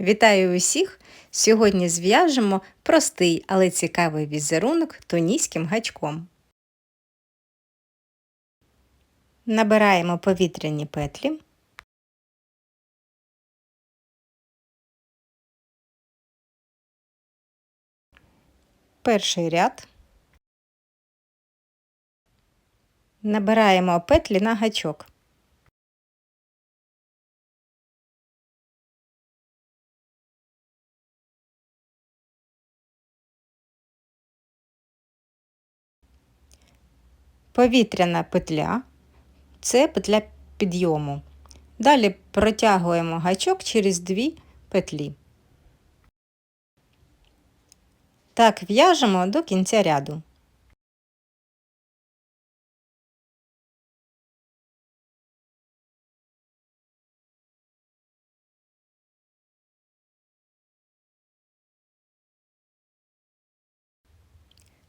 Вітаю усіх! Сьогодні зв'яжемо простий, але цікавий візерунок тонійським гачком. Набираємо повітряні петлі. Перший ряд. Набираємо петлі на гачок. Повітряна петля це петля підйому. Далі протягуємо гачок через дві петлі. Так в'яжемо до кінця ряду.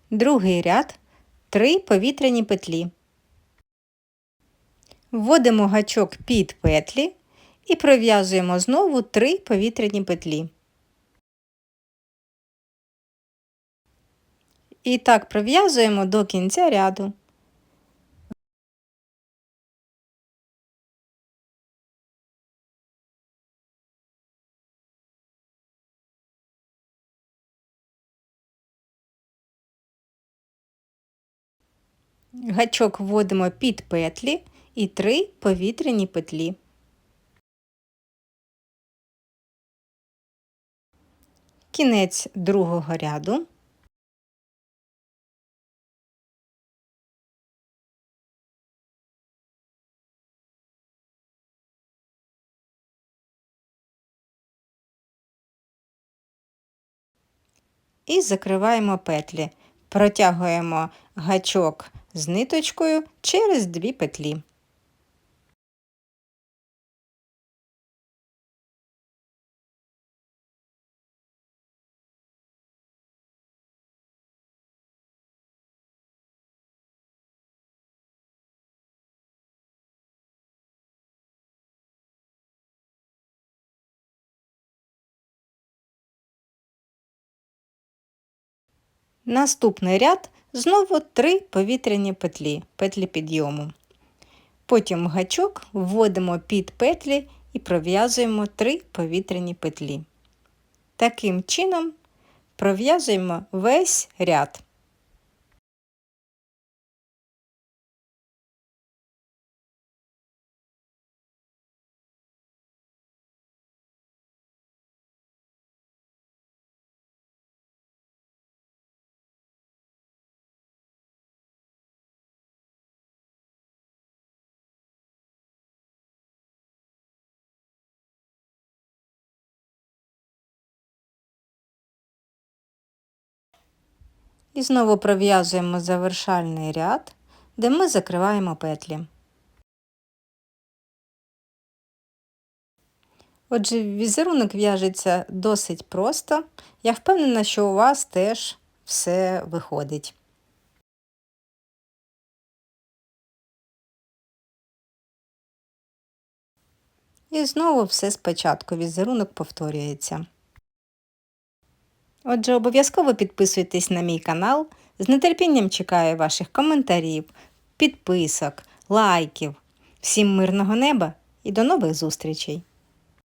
Другий ряд три повітряні петлі. Вводимо гачок під петлі і пров'язуємо знову три повітряні петлі. І так пров'язуємо до кінця ряду. Гачок вводимо під петлі і три повітряні петлі. Кінець другого ряду. І закриваємо петлі. Протягуємо гачок з ниточкою через дві петлі. Наступний ряд знову три повітряні петлі, петлі підйому. Потім гачок вводимо під петлі і пров'язуємо три повітряні петлі. Таким чином пров'язуємо весь ряд. І знову пров'язуємо завершальний ряд, де ми закриваємо петлі. Отже, візерунок в'яжеться досить просто. Я впевнена, що у вас теж все виходить. І знову все спочатку візерунок повторюється. Отже, обов'язково підписуйтесь на мій канал. З нетерпінням чекаю ваших коментарів, підписок, лайків. Всім мирного неба і до нових зустрічей!